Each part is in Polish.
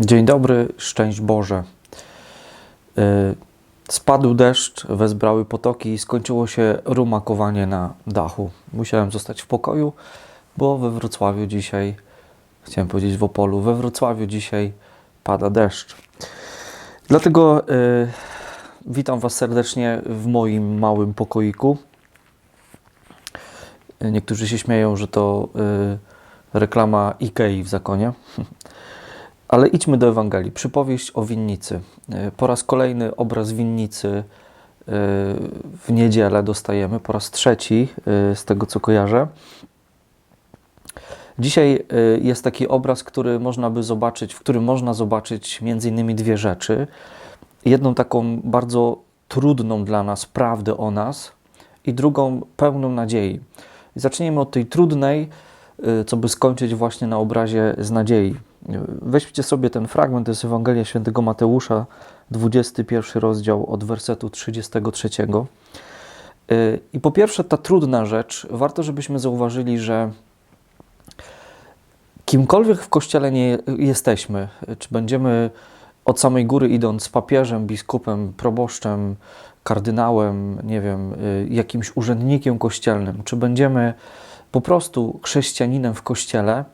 Dzień dobry, szczęść Boże. Y, Spadł deszcz, wezbrały potoki i skończyło się rumakowanie na dachu. Musiałem zostać w pokoju, bo we Wrocławiu dzisiaj, chciałem powiedzieć w Opolu, we Wrocławiu dzisiaj pada deszcz. Dlatego y, witam Was serdecznie w moim małym pokoiku. Niektórzy się śmieją, że to y, reklama Ikei w zakonie. Ale idźmy do Ewangelii. Przypowieść o winnicy. Y, Po raz kolejny obraz winnicy y, w niedzielę dostajemy, po raz trzeci y, z tego co kojarzę. Dzisiaj jest taki obraz, który można by zobaczyć, w którym można zobaczyć między innymi dwie rzeczy. Jedną taką bardzo trudną dla nas prawdę o nas i drugą pełną nadziei. Zacznijmy od tej trudnej, co by skończyć właśnie na obrazie z nadziei. Weźcie sobie ten fragment, to jest Ewangelia Świętego Mateusza, 21 rozdział od wersetu 33. Y, I po pierwsze, ta trudna rzecz, warto, żebyśmy zauważyli, że kimkolwiek w kościele nie jesteśmy, czy będziemy od samej góry idąc papieżem, biskupem, proboszczem, kardynałem, nie wiem, y, jakimś urzędnikiem kościelnym, czy będziemy po prostu chrześcijaninem w kościele,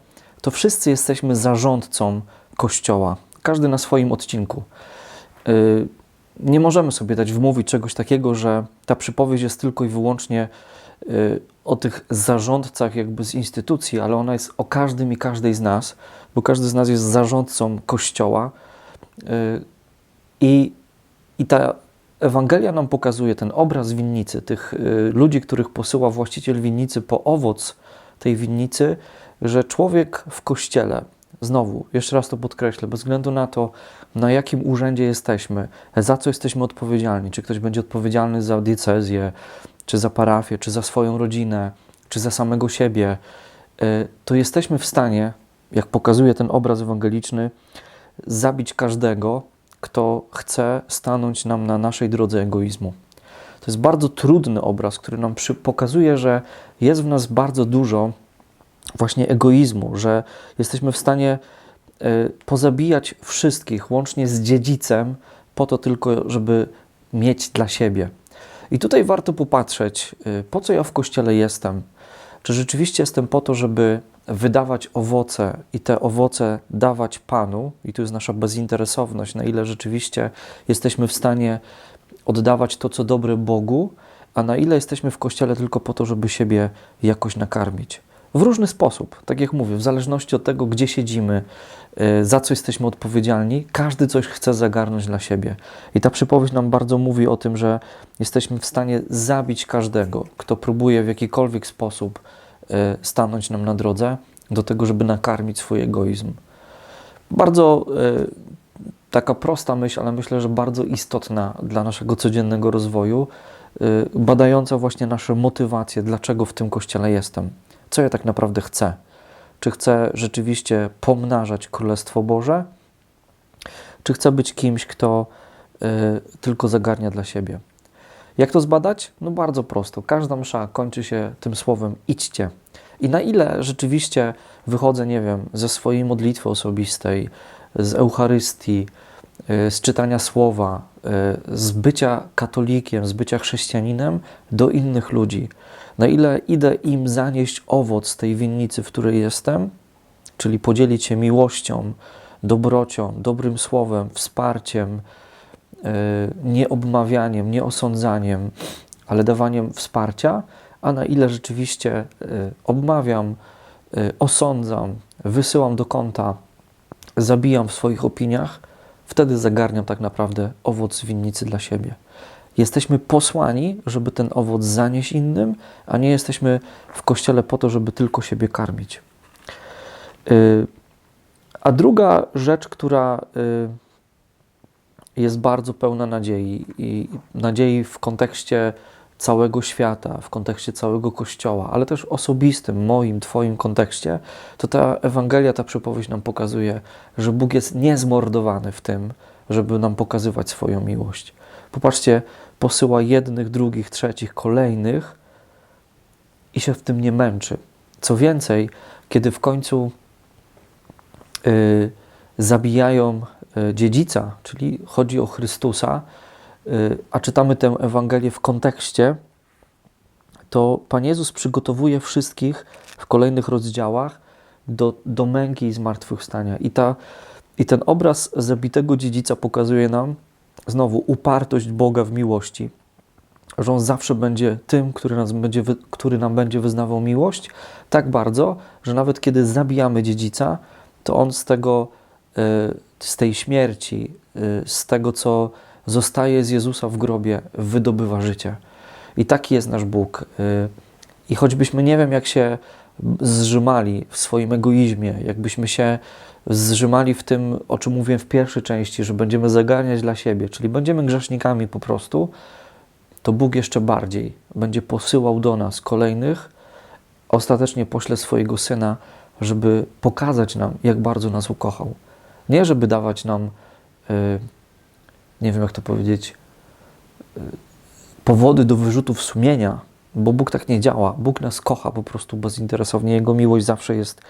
to wszyscy jesteśmy zarządcą kościoła, każdy na swoim odcinku. Y, Nie możemy sobie dać wmówić czegoś takiego, że ta przypowieść jest tylko i wyłącznie y, o tych zarządcach jakby z instytucji, ale ona jest o każdym i każdej z nas, bo każdy z nas jest zarządcą kościoła. Y, I, i ta Ewangelia nam pokazuje ten obraz winnicy, tych ludzi, których posyła właściciel winnicy po owoc tej winnicy, że człowiek w kościele, znowu, jeszcze raz to podkreślę, bez względu na to, na jakim urzędzie jesteśmy, za co jesteśmy odpowiedzialni, czy ktoś będzie odpowiedzialny za diecezję, czy za parafię, czy za swoją rodzinę, czy za samego siebie, y, to jesteśmy w stanie, jak pokazuje ten obraz ewangeliczny, zabić każdego, kto chce stanąć nam na naszej drodze egoizmu. To jest bardzo trudny obraz, który nam pokazuje, że jest w nas bardzo dużo właśnie egoizmu, że jesteśmy w stanie y, pozabijać wszystkich, łącznie z dziedzicem, po to tylko, żeby mieć dla siebie. I tutaj warto popatrzeć, y, po co ja w kościele jestem. Czy rzeczywiście jestem po to, żeby wydawać owoce i te owoce dawać Panu, i tu jest nasza bezinteresowność, na ile rzeczywiście jesteśmy w stanie oddawać to, co dobre Bogu, a na ile jesteśmy w kościele tylko po to, żeby siebie jakoś nakarmić. W różny sposób, tak jak mówię, w zależności od tego, gdzie siedzimy, y, za co jesteśmy odpowiedzialni, każdy coś chce zagarnąć dla siebie. I ta przypowieść nam bardzo mówi o tym, że jesteśmy w stanie zabić każdego, kto próbuje w jakikolwiek sposób y, stanąć nam na drodze do tego, żeby nakarmić swój egoizm. Bardzo y, taka prosta myśl, ale myślę, że bardzo istotna dla naszego codziennego rozwoju, badająca właśnie nasze motywacje, dlaczego w tym kościele jestem. Co ja tak naprawdę chcę? Czy chcę rzeczywiście pomnażać Królestwo Boże? Czy chcę być kimś, kto y, tylko zagarnia dla siebie? Jak to zbadać? No bardzo prosto. Każda msza kończy się tym słowem idźcie. I na ile rzeczywiście wychodzę, nie wiem, ze swojej modlitwy osobistej, z Eucharystii, y, z czytania słowa, z bycia katolikiem, z bycia chrześcijaninem do innych ludzi. Na ile idę im zanieść owoc tej winnicy, w której jestem, czyli podzielić się miłością, dobrocią, dobrym słowem, wsparciem, y, nie obmawianiem, nie osądzaniem, ale dawaniem wsparcia, a na ile rzeczywiście y, obmawiam, y, osądzam, wysyłam do kąta, zabijam w swoich opiniach, wtedy zagarniam tak naprawdę owoc winnicy dla siebie. Jesteśmy posłani, żeby ten owoc zanieść innym, a nie jesteśmy w kościele po to, żeby tylko siebie karmić. Y, A druga rzecz, która y, jest bardzo pełna nadziei i nadziei w kontekście całego świata, w kontekście całego Kościoła, ale też osobistym, moim, Twoim kontekście, to ta Ewangelia, ta przypowieść nam pokazuje, że Bóg jest niezmordowany w tym, żeby nam pokazywać swoją miłość. Popatrzcie, posyła jednych, drugich, trzecich, kolejnych i się w tym nie męczy. Co więcej, kiedy w końcu yy, zabijają e, dziedzica, czyli chodzi o Chrystusa, a czytamy tę Ewangelię w kontekście, to Pan Jezus przygotowuje wszystkich w kolejnych rozdziałach do, do męki i zmartwychwstania. I, ta, I ten obraz zabitego dziedzica pokazuje nam znowu upartość Boga w miłości, że On zawsze będzie tym, który, nas będzie, który nam będzie wyznawał miłość, tak bardzo, że nawet kiedy zabijamy dziedzica, to On z tego, y, z tej śmierci, y, z tego, co zostaje z Jezusa w grobie, wydobywa życie. I taki jest nasz Bóg. Y, I choćbyśmy nie wiem, jak się zrzymali w swoim egoizmie, jakbyśmy się zrzymali w tym, o czym mówiłem w pierwszej części, że będziemy zagarniać dla siebie, czyli będziemy grzesznikami po prostu, to Bóg jeszcze bardziej będzie posyłał do nas kolejnych, ostatecznie pośle swojego Syna, żeby pokazać nam, jak bardzo nas ukochał. Nie, żeby dawać nam, y, nie wiem jak to powiedzieć, y, powody do wyrzutów sumienia, bo Bóg tak nie działa. Bóg nas kocha po prostu bezinteresownie. Jego miłość zawsze jest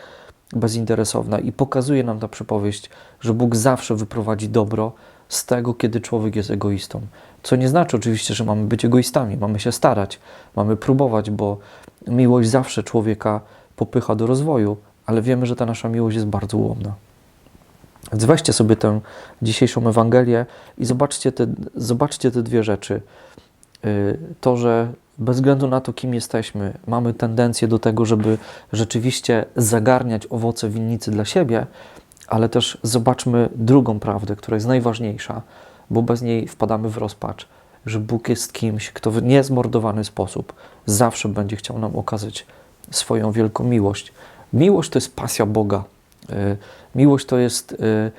bezinteresowna i pokazuje nam ta przypowieść, że Bóg zawsze wyprowadzi dobro z tego, kiedy człowiek jest egoistą. Co nie znaczy oczywiście, że mamy być egoistami, mamy się starać, mamy próbować, bo miłość zawsze człowieka popycha do rozwoju, ale wiemy, że ta nasza miłość jest bardzo ułomna. Więc weźcie sobie tę dzisiejszą Ewangelię i zobaczcie te, zobaczcie te dwie rzeczy. Y, To, że bez względu na to, kim jesteśmy, mamy tendencję do tego, żeby rzeczywiście zagarniać owoce winnicy dla siebie, ale też zobaczmy drugą prawdę, która jest najważniejsza, bo bez niej wpadamy w rozpacz, że Bóg jest kimś, kto w niezmordowany sposób zawsze będzie chciał nam okazać swoją wielką miłość. Miłość to jest pasja Boga. Y, Miłość to jest y,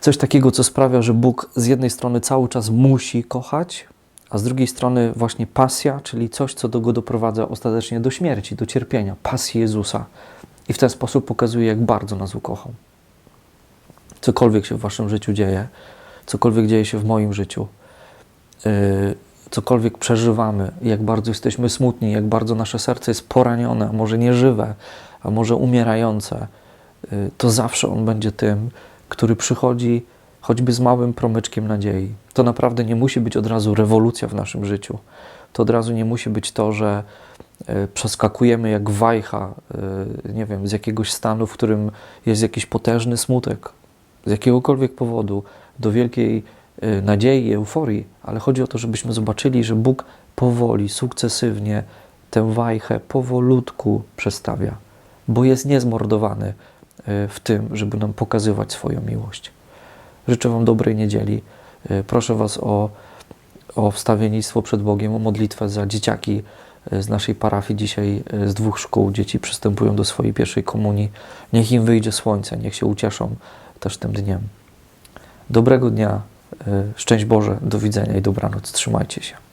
coś takiego, co sprawia, że Bóg z jednej strony cały czas musi kochać, a z drugiej strony właśnie pasja, czyli coś, co do go doprowadza ostatecznie do śmierci, do cierpienia, pasji Jezusa. I w ten sposób pokazuje, jak bardzo nas ukochał. Cokolwiek się w waszym życiu dzieje, cokolwiek dzieje się w moim życiu, yy, cokolwiek przeżywamy, jak bardzo jesteśmy smutni, jak bardzo nasze serce jest poranione, a może nieżywe, a może umierające, yy, to zawsze On będzie tym, który przychodzi choćby z małym promyczkiem nadziei. To naprawdę nie musi być od razu rewolucja w naszym życiu. To od razu nie musi być to, że e, przeskakujemy jak wajcha, e, nie wiem, z jakiegoś stanu, w którym jest jakiś potężny smutek, z jakiegokolwiek powodu, do wielkiej nadziei, euforii, ale chodzi o to, żebyśmy zobaczyli, że Bóg powoli, sukcesywnie tę wajchę powolutku przestawia, bo jest niezmordowany e, w tym, żeby nam pokazywać swoją miłość. Życzę Wam dobrej niedzieli. E, Proszę Was o, o wstawiennictwo przed Bogiem, o modlitwę za dzieciaki e, z naszej parafii. Dzisiaj z dwóch szkół dzieci przystępują do swojej pierwszej komunii. Niech im wyjdzie słońce, niech się ucieszą też tym dniem. Dobrego dnia, szczęść Boże, do widzenia i dobranoc. Trzymajcie się.